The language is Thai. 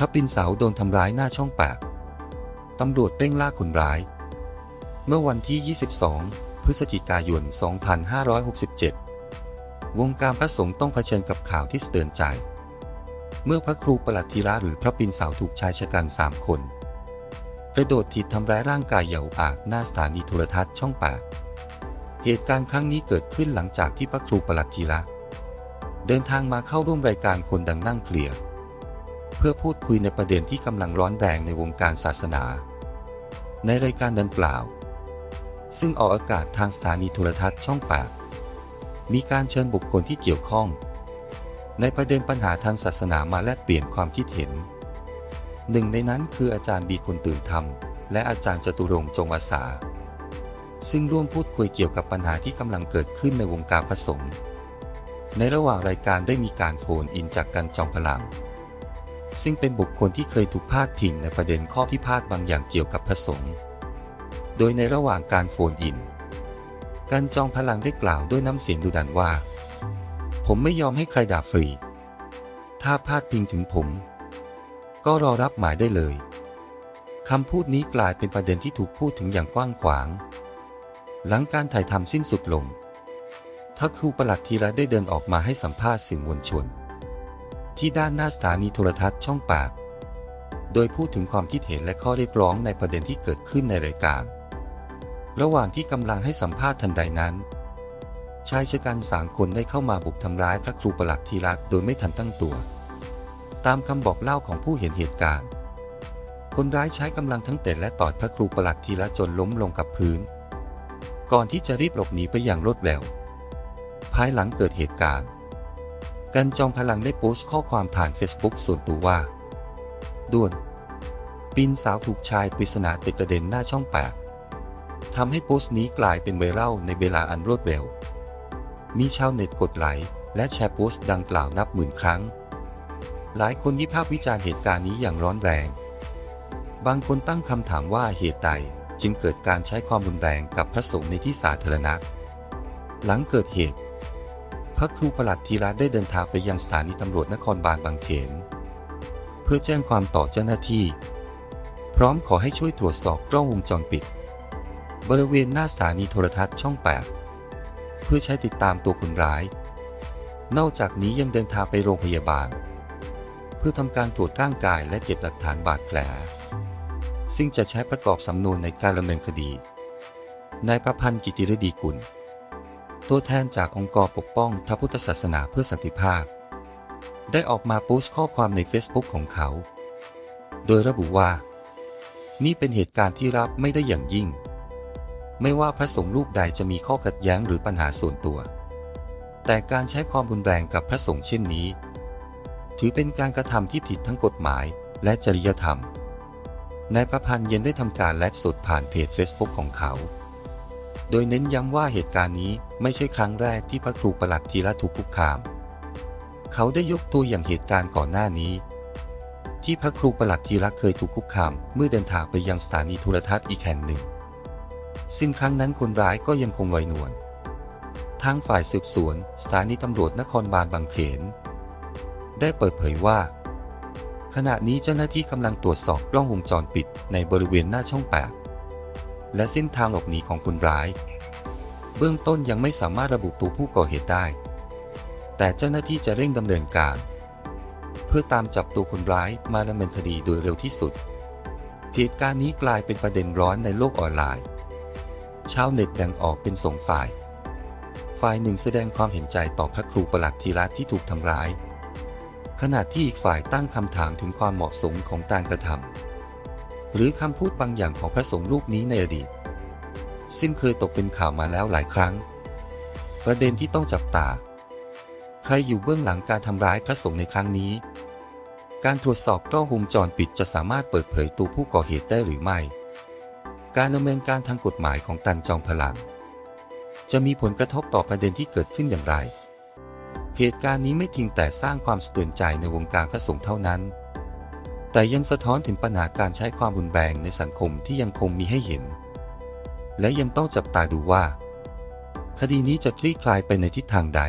พระปินเสาโดนทำร้ายหน้าช่องปาก ตำรวจเร่งล่าคนร้าย เมื่อวันที่ 22 พฤศจิกายน 2567 วงการพระสงฆ์ต้องเผชิญกับข่าวที่สะเตือนใจ เมื่อพระครูประหลัดธีระหรือพระปินเสาถูกชายชะกันสามคนกระโดดถีบทำร้ายร่างกายอย่าอุกหน้าสถานีโทรทัศน์ช่องปากเหตุการณ์ครั้งนี้เกิดขึ้นหลังจากที่พระครูประหลัดธีระเดินทางมาเข้าร่วมรายการคนดังนั่งเคลียร์ เพื่อพูดคุยในประเด็นที่กำลังร้อนแรงในวงการศาสนา ในรายการดังกล่าว ซึ่งออกอากาศทางสถานีโทรทัศน์ช่องปากมีการเชิญบุคคลที่เกี่ยวข้อง ในประเด็นปัญหาทางศาสนามาแลกเปลี่ยนความคิดเห็น หนึ่งในนั้นคืออาจารย์บีคนตื่นธรรม และอาจารย์จตุรงจงอาสาซึ่งร่วมพูดคุยเกี่ยวกับปัญหาที่กำลังเกิดขึ้นในวงการพระสงฆ์ในระหว่างรายการได้มีการโฟนอินจากกันจอมพลัง ซึ่งเป็นบุคคลที่เคยถูกพาดพิงในประเด็นข้อพิพาทบางอย่างเกี่ยวกับพระสงฆ์ โดยในระหว่างการโฟนอินกันจอมพลังได้กล่าวด้วยน้ำเสียงดุดันว่า ผมไม่ยอมให้ใครด่าฟรี ถ้าพาดพิงถึงผม ก็รอรับหมายได้เลย คำพูดนี้กลายเป็นประเด็นที่ถูกพูดถึงอย่างกว้างขวาง หลังการถ่ายทำสิ้นสุดลงทักคูประหลัดธีระได้เดินออกมาให้สัมภาษณ์สื่อมวลชน ที่ด้านหน้าสถานีโทรทัศน์ช่องปาก โดยพูดถึงความคิดเห็นและข้อเรียกร้องในประเด็นที่เกิดขึ้นในรายการ ระหว่างที่กำลังให้สัมภาษณ์ทันใดนั้น ชายชะกันสามคนได้เข้ามาบุกทำร้ายพระครูประหลัดธีระโดยไม่ทันตั้งตัว ตามคำบอกเล่าของผู้เห็นเหตุการณ์ คนร้ายใช้กำลังทั้งเตะและต่อดพระครูประหลัดธีระจนล้มลงกับพื้น ก่อนที่จะรีบหลบหนีไปอย่างรวดเร็ว ภายหลังเกิดเหตุการณ์ กันจอมพลังได้โพสต์ข้อความผ่านเฟซบุ๊กส่วนตัวว่า ด่วนปีนสาวถูกชายปริศนาติดประเด็นหน้าช่องแปดทำให้โพสต์นี้กลายเป็นไวรัลในเวลาอันรวดเร็ว มีชาวเน็ตกดไลค์และแชร์โพสต์ดังกล่าวนับหมื่นครั้ง หลายคนวิพากษ์วิจารณ์เหตุการณ์นี้อย่างร้อนแรง บางคนตั้งคำถามว่าเหตุใดจึงเกิดการใช้ความรุนแรงกับพระสงฆ์ในที่สาธารณะ หลังเกิดเหตุ พระครูประหลัดธีระได้เดินทางไปยังสถานีตำรวจนครบาลบางเขน เพื่อแจ้งความต่อเจ้าหน้าที่ พร้อมขอให้ช่วยตรวจสอบกล้องวงจรปิด บริเวณหน้าสถานีโทรทัศน์ช่อง 8 เพื่อใช้ติดตามตัวคนร้าย นอกจากนี้ยังเดินทางไปโรงพยาบาล เพื่อทำการตรวจร่างกายและเก็บหลักฐานบาดแผล ซึ่งจะใช้ประกอบสำนวนในการดำเนินคดีนายประพันธ์กิติรดีกุล ตัวแทนจากองค์กรปกป้องพระพุทธศาสนาเพื่อสันติภาพ ได้ออกมาโพสต์ข้อความใน Facebook ของเขา โดยระบุว่า นี่เป็นเหตุการณ์ที่รับไม่ได้อย่างยิ่ง ไม่ว่าพระสงฆ์รูปใดจะมีข้อขัดแย้งหรือปัญหาส่วนตัว แต่การใช้ความรุนแรงกับพระสงฆ์เช่นนี้ ถือเป็นการกระทำที่ผิดทั้งกฎหมายและจริยธรรมนายประพันธ์เย็นได้ทำการไลฟ์สดผ่านเพจ Facebook ของเขา โดยเน้นย้ำว่าเหตุการณ์นี้ไม่ใช่ครั้งแรกที่พระครูประหลัดธีระถูกคุกคาม เขาได้ยกตัวอย่างเหตุการณ์ก่อนหน้านี้ ที่พระครูประหลัดธีระเคยถูกคุกคามเมื่อเดินทางไปยังสถานีโทรทัศน์อีกแห่งหนึ่ง ซึ่งครั้งนั้นคนร้ายก็ยังคงลอยนวลทางฝ่ายสืบสวน สถานีตำรวจนครบาลบางเขน ได้เปิดเผยว่า ขณะนี้เจ้าหน้าที่กำลังตรวจสอบกล้องวงจรปิดในบริเวณหน้าช่องแปด และเส้นทางหลบหนีของคนร้าย เบื้องต้นยังไม่สามารถระบุตัวผู้ก่อเหตุได้ แต่เจ้าหน้าที่จะเร่งดำเนินการ เพื่อตามจับตัวคนร้ายมาดำเนินคดีโดยเร็วที่สุด เหตุการณ์นี้กลายเป็นประเด็นร้อนในโลกออนไลน์ ชาวเน็ตแบ่งออกเป็นสองฝ่าย ฝ่ายหนึ่งแสดงความเห็นใจต่อพระครูประหลัดธีระที่ถูกทำร้าย ขณะที่อีกฝ่ายตั้งคำถามถึงความเหมาะสมของการกระทำ หรือคำพูดบางอย่างของพระสงฆ์รูปนี้ในอดีต ซึ่งเคยตกเป็นข่าวมาแล้วหลายครั้ง ประเด็นที่ต้องจับตา ใครอยู่เบื้องหลังการทำร้ายพระสงฆ์ในครั้งนี้ การตรวจสอบกล้องวงจรปิดจะสามารถเปิดเผยตัวผู้ก่อเหตุได้หรือไม่ การดำเนินการทางกฎหมายของตันจอมพลัง จะมีผลกระทบต่อประเด็นที่เกิดขึ้นอย่างไร เหตุการณ์นี้ไม่เพียงแต่สร้างความสะเทือนใจในวงการพระสงฆ์เท่านั้น แต่ยังสะท้อนถึงปัญหาการใช้ความรุนแรงในสังคมที่ยังคงมีให้เห็น และยังต้องจับตาดูว่า คดีนี้จะคลี่คลายไปในทิศทางใด